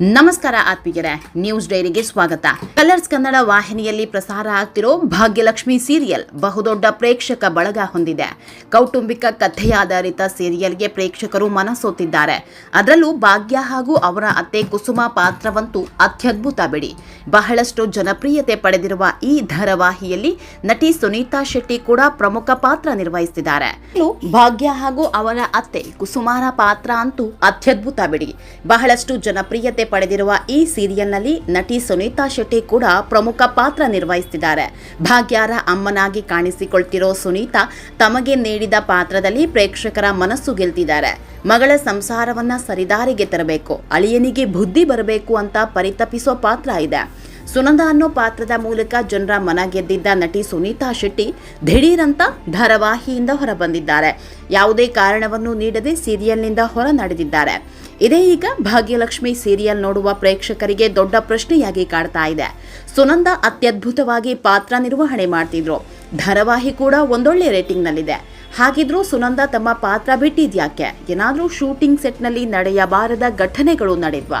ನಮಸ್ಕಾರ ಆತ್ಮೀಯರೇ ನ್ಯೂಸ್ ಡೈರಿಗೆ ಸ್ವಾಗತ. ಕಲರ್ಸ್ ಕನ್ನಡ ವಾಹಿನಿಯಲ್ಲಿ ಪ್ರಸಾರ ಆಗ್ತಿರೋ ಭಾಗ್ಯಲಕ್ಷ್ಮಿ ಸೀರಿಯಲ್ ಬಹುದೊಡ್ಡ ಪ್ರೇಕ್ಷಕ ಬಳಗ ಹೊಂದಿದೆ. ಕೌಟುಂಬಿಕ ಕಥೆಯಾಧಾರಿತ ಸೀರಿಯಲ್ಗೆ ಪ್ರೇಕ್ಷಕರು ಮನಸೋತಿದ್ದಾರೆ. ಅದರಲ್ಲೂ ಭಾಗ್ಯ ಹಾಗೂ ಅವರ ಅತ್ತೆ ಕುಸುಮ ಪಾತ್ರವಂತೂ ಅತ್ಯದ್ಭುತ ಬಿಡಿ. ಬಹಳಷ್ಟು ಜನಪ್ರಿಯತೆ ಪಡೆದಿರುವ ಈ ಧಾರಾವಾಹಿಯಲ್ಲಿ ನಟಿ ಸುನೀತಾ ಶೆಟ್ಟಿ ಕೂಡ ಪ್ರಮುಖ ಪಾತ್ರ ನಿರ್ವಹಿಸಿದ್ದಾರೆ ಭಾಗ್ಯ ಹಾಗೂ ಅವರ ಅತ್ತೆ ಕುಸುಮಾರ ಪಾತ್ರ ಅಂತೂ ಅತ್ಯದ್ಭುತ ಬಿಡಿ. ಬಹಳಷ್ಟು ಜನಪ್ರಿಯತೆ ಪಡೆದಿರುವ ಈ ಸೀರಿಯಲ್ನಲ್ಲಿ ನಟಿ ಸುನೀತಾ ಶೆಟ್ಟಿ ಕೂಡ ಪ್ರಮುಖ ಪಾತ್ರ ನಿರ್ವಹಿಸುತ್ತಿದ್ದಾರೆ ಭಾಗ್ಯಾರ ಅಮ್ಮನಾಗಿ ಕಾಣಿಸಿಕೊಳ್ತಿರೋ ಸುನೀತಾ ತಮಗೆ ನೀಡಿದ ಪಾತ್ರದಲ್ಲಿ ಪ್ರೇಕ್ಷಕರ ಮನಸ್ಸು ಗೆಲ್ತಿದ್ದಾರೆ. ಮಗಳ ಸಂಸಾರವನ್ನ ಸರಿದಾರಿಗೆ ತರಬೇಕು, ಅಳಿಯನಿಗೆ ಬುದ್ಧಿ ಬರಬೇಕು ಅಂತ ಪರಿತಪಿಸೋ ಪಾತ್ರ ಇದೆ. ಸುನಂದ ಅನ್ನೋ ಪಾತ್ರದ ಮೂಲಕ ಜನರ ಮನ ಗೆದ್ದಿದ್ದ ನಟಿ ಸುನೀತಾ ಶೆಟ್ಟಿ ದಿಢೀರಂತ ಧಾರಾವಾಹಿಯಿಂದ ಹೊರಬಂದಿದ್ದಾರೆ. ಯಾವುದೇ ಕಾರಣವನ್ನು ನೀಡದೆ ಸೀರಿಯಲ್ನಿಂದ ಹೊರ ನಡೆದಿದ್ದಾರೆ ಇದೇ ಈಗ ಭಾಗ್ಯಲಕ್ಷ್ಮಿ ಸೀರಿಯಲ್ ನೋಡುವ ಪ್ರೇಕ್ಷಕರಿಗೆ ದೊಡ್ಡ ಪ್ರಶ್ನೆಯಾಗಿ ಕಾಡ್ತಾ ಇದೆ. ಸುನಂದ ಅತ್ಯದ್ಭುತವಾಗಿ ಪಾತ್ರ ನಿರ್ವಹಣೆ ಮಾಡ್ತಿದ್ರು. ಧಾರಾವಾಹಿ ಕೂಡ ಒಂದೊಳ್ಳೆ ರೇಟಿಂಗ್ನಲ್ಲಿದೆ. ಹಾಗಿದ್ರೂ ಸುನಂದ ತಮ್ಮ ಪಾತ್ರ ಬಿಟ್ಟಿದ್ಯಾಕೆ? ಏನಾದರೂ ಶೂಟಿಂಗ್ ಸೆಟ್ನಲ್ಲಿ ನಡೆಯಬಾರದ ಘಟನೆಗಳು ನಡೆದ್ವಾ?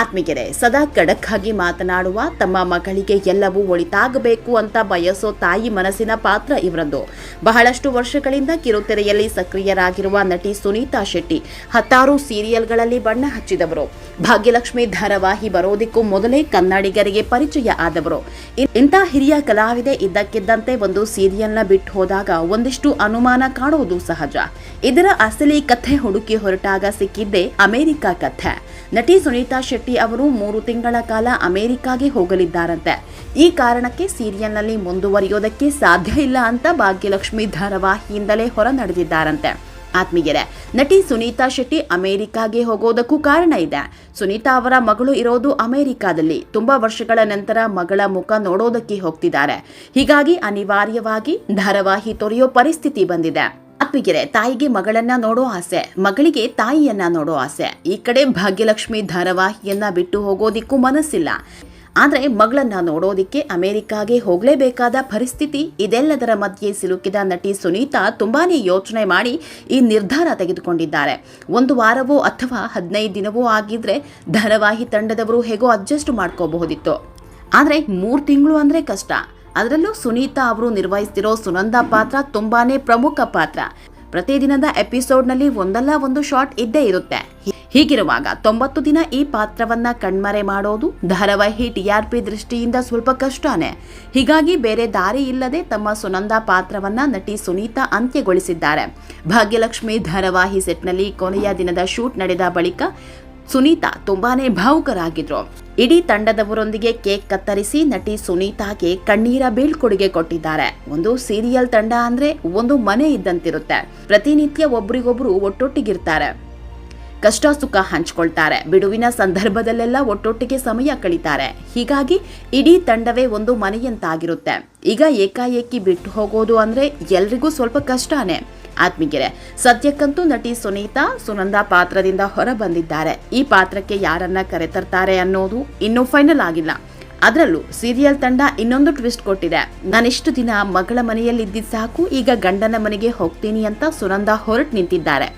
ಆತ್ಮಿಗೆರೆ ಸದಾ ಖಡಕ್ ಆಗಿ ಮಾತನಾಡುವ ತಮ್ಮ ಮಗಳಿಗೆ ಎಲ್ಲವೂ ಒಳಿತಾಗಬೇಕು ಅಂತ ಬಯಸೋ ತಾಯಿ ಮನಸ್ಸಿನ ಪಾತ್ರ ಇವರದ್ದು. ಬಹಳಷ್ಟು ವರ್ಷಗಳಿಂದ ಕಿರುತೆರೆಯಲ್ಲಿ ಸಕ್ರಿಯರಾಗಿರುವ ನಟಿ ಸುನೀತಾ ಶೆಟ್ಟಿ ಹತ್ತಾರು ಸೀರಿಯಲ್ಗಳಲ್ಲಿ ಬಣ್ಣ ಹಚ್ಚಿದವರು. ಭಾಗ್ಯಲಕ್ಷ್ಮಿ ಧಾರಾವಾಹಿ ಬರೋದಕ್ಕೂ ಮೊದಲೇ ಕನ್ನಡಿಗರಿಗೆ ಪರಿಚಯ ಆದವರು. ಇಂಥ ಹಿರಿಯ ಕಲಾವಿದೆ ಇದ್ದಕ್ಕಿದ್ದಂತೆ ಒಂದು ಸೀರಿಯಲ್ನ ಬಿಟ್ಟು ಹೋದಾಗ ಒಂದಿಷ್ಟು ಅನುಮಾನ ಕಾಣುವುದು ಸಹಜ. ಇದರ ಅಸಲಿ ಕಥೆ ಹುಡುಕಿ ಹೊರಟಾಗ ಸಿಕ್ಕಿದ್ದೇ ಅಮೆರಿಕ ಕಥೆ. ನಟಿ ಸುನೀತಾ ಶೆಟ್ಟಿ ಅವರು ಮೂರು ತಿಂಗಳ ಕಾಲ ಅಮೆರಿಕಾಗೆ ಹೋಗಲಿದ್ದಾರಂತೆ. ಈ ಕಾರಣಕ್ಕೆ ಸೀರಿಯಲ್ನಲ್ಲಿ ಮುಂದುವರಿಯೋದಕ್ಕೆ ಸಾಧ್ಯ ಇಲ್ಲ ಅಂತ ಭಾಗ್ಯಲಕ್ಷ್ಮಿ ಧಾರಾವಾಹಿಯಿಂದಲೇ ಹೊರ ನಡೆದಿದ್ದಾರಂತೆ ಆತ್ಮೀಯರೇ, ನಟಿ ಸುನೀತಾ ಶೆಟ್ಟಿ ಅಮೆರಿಕಾಗೆ ಹೋಗೋದಕ್ಕೂ ಕಾರಣ ಇದೆ. ಸುನೀತಾ ಅವರ ಮಗಳು ಇರೋದು ಅಮೆರಿಕಾದಲ್ಲಿ. ತುಂಬಾ ವರ್ಷಗಳ ನಂತರ ಮಗಳ ಮುಖ ನೋಡೋದಕ್ಕೆ ಹೋಗ್ತಿದ್ದಾರೆ. ಹೀಗಾಗಿ ಅನಿವಾರ್ಯವಾಗಿ ಧಾರಾವಾಹಿ ತೊರೆಯೋ ಪರಿಸ್ಥಿತಿ ಬಂದಿದೆ. ಆತ್ಮಿಗೆರೆ ತಾಯಿಗೆ ಮಗಳನ್ನ ನೋಡೋ ಆಸೆ, ಮಗಳಿಗೆ ತಾಯಿಯನ್ನ ನೋಡೋ ಆಸೆ. ಈ ಕಡೆ ಭಾಗ್ಯಲಕ್ಷ್ಮಿ ಧಾರಾವಾಹಿಯನ್ನ ಬಿಟ್ಟು ಹೋಗೋದಿಕ್ಕೂ ಮನಸ್ಸಿಲ್ಲ. ಆದ್ರೆ ಮಗಳನ್ನ ನೋಡೋದಿಕ್ಕೆ ಅಮೆರಿಕಾಗೆ ಹೋಗಲೇಬೇಕಾದ ಪರಿಸ್ಥಿತಿ ಇದೆಲ್ಲದರ ಮಧ್ಯೆ ಸಿಲುಕಿದ ನಟಿ ಸುನೀತಾ ತುಂಬಾನೇ ಯೋಚನೆ ಮಾಡಿ ಈ ನಿರ್ಧಾರ ತೆಗೆದುಕೊಂಡಿದ್ದಾರೆ. ಒಂದು ವಾರವೋ ಅಥವಾ ಹದಿನೈದು ದಿನವೋ ಆಗಿದ್ರೆ ಧಾರಾವಾಹಿ ತಂಡದವರು ಹೇಗೋ ಅಡ್ಜಸ್ಟ್ ಮಾಡ್ಕೋಬಹುದಿತ್ತು. ಆದ್ರೆ ಮೂರು ತಿಂಗಳು ಅಂದ್ರೆ ಕಷ್ಟ. ಅದರಲ್ಲೂ ಸುನೀತಾ ಅವರು ನಿರ್ವಹಿಸ್ತಿರೋ ಸುನಂದ ಪಾತ್ರ ತುಂಬಾನೇ ಪ್ರಮುಖ ಪಾತ್ರ. ಪ್ರತಿದಿನದ ಎಪಿಸೋಡ್ನಲ್ಲಿ ಒಂದಲ್ಲ ಒಂದು ಶಾಟ್ ಇದ್ದೇ ಇರುತ್ತೆ. ಹೀಗಿರುವಾಗ ತೊಂಬತ್ತು ದಿನ ಈ ಪಾತ್ರವನ್ನ ಕಣ್ಮರೆ ಮಾಡೋದು ಧಾರಾವಾಹಿ ಟಿಆರ್ಪಿ ದೃಷ್ಟಿಯಿಂದ ಸ್ವಲ್ಪ ಕಷ್ಟನೇ. ಹೀಗಾಗಿ ಬೇರೆ ದಾರಿ ಇಲ್ಲದೆ ತಮ್ಮ ಸುನಂದ ಪಾತ್ರವನ್ನ ನಟಿ ಸುನೀತಾ ಅಂತ್ಯಗೊಳಿಸಿದ್ದಾರೆ. ಭಾಗ್ಯಲಕ್ಷ್ಮಿ ಧಾರಾವಾಹಿ ಸೆಟ್ನಲ್ಲಿ ಕೊನೆಯ ದಿನದ ಶೂಟ್ ನಡೆದ ಬಳಿಕ ಸುನೀತಾ ತುಂಬಾನೇ ಭಾವುಕರಾಗಿದ್ರು. ಇಡೀ ತಂಡದವರೊಂದಿಗೆ ಕೇಕ್ ಕತ್ತರಿಸಿ ನಟಿ ಸುನೀತಾಗೆ ಕಣ್ಣೀರ ಬೀಳ್ಕೊಡುಗೆ ಕೊಟ್ಟಿದ್ದಾರೆ. ಒಂದು ಸೀರಿಯಲ್ ತಂಡ ಅಂದ್ರೆ ಒಂದು ಮನೆ ಇದ್ದಂತಿರುತ್ತೆ. ಪ್ರತಿನಿತ್ಯ ಒಬ್ರಿಗೊಬ್ರು ಒಟ್ಟೊಟ್ಟಿಗಿರ್ತಾರೆ. ಕಷ್ಟ ಸುಖ ಹಂಚ್ಕೊಳ್ತಾರೆ. ಬಿಡುವಿನ ಸಂದರ್ಭದಲ್ಲೆಲ್ಲ ಒಟ್ಟೊಟ್ಟಿಗೆ ಸಮಯ ಕಳೀತಾರೆ. ಹೀಗಾಗಿ ಇಡೀ ತಂಡವೇ ಒಂದು ಮನೆಯಂತಾಗಿರುತ್ತೆ. ಈಗ ಏಕಾಏಕಿ ಬಿಟ್ಟು ಹೋಗೋದು ಅಂದ್ರೆ ಎಲ್ರಿಗೂ ಸ್ವಲ್ಪ ಕಷ್ಟನೇ. ಆತ್ಮೀಗೆರೆ ಸದ್ಯಕ್ಕಂತೂ ನಟಿ ಸುನೀತಾ ಸುನಂದ ಪಾತ್ರದಿಂದ ಹೊರ ಬಂದಿದ್ದಾರೆ ಈ ಪಾತ್ರಕ್ಕೆ ಯಾರನ್ನ ಕರೆತರ್ತಾರೆ ಅನ್ನೋದು ಇನ್ನೂ ಫೈನಲ್ ಆಗಿಲ್ಲ. ಅದರಲ್ಲೂ ಸೀರಿಯಲ್ ತಂಡ ಇನ್ನೊಂದು ಟ್ವಿಸ್ಟ್ ಕೊಟ್ಟಿದೆ. ನಾನಿಷ್ಟು ದಿನ ಮಗಳ ಮನೆಯಲ್ಲಿದ್ದಿದ್ದು ಸಾಕು, ಈಗ ಗಂಡನ ಮನೆಗೆ ಹೋಗ್ತೀನಿ ಅಂತ ಸುನಂದ ಹೊರಟು ನಿಂತಿದ್ದಾರೆ.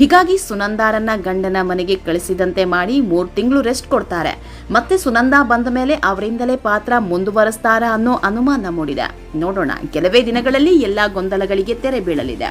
ಹೀಗಾಗಿ ಸುನಂದಾರನ್ನ ಗಂಡನ ಮನೆಗೆ ಕಳಿಸಿದಂತೆ ಮಾಡಿ ಮೂರು ತಿಂಗಳು ರೆಸ್ಟ್ ಕೊಡ್ತಾರೆ. ಮತ್ತೆ ಸುನಂದ ಬಂದ ಮೇಲೆ ಅವರಿಂದಲೇ ಪಾತ್ರ ಮುಂದುವರೆಸ್ತಾರಾ ಅನ್ನೋ ಅನುಮಾನ ಮೂಡಿದೆ. ನೋಡೋಣ, ಕೆಲವೇ ದಿನಗಳಲ್ಲಿ ಎಲ್ಲಾ ಗೊಂದಲಗಳಿಗೆ ತೆರೆ ಬೀಳಲಿದೆ.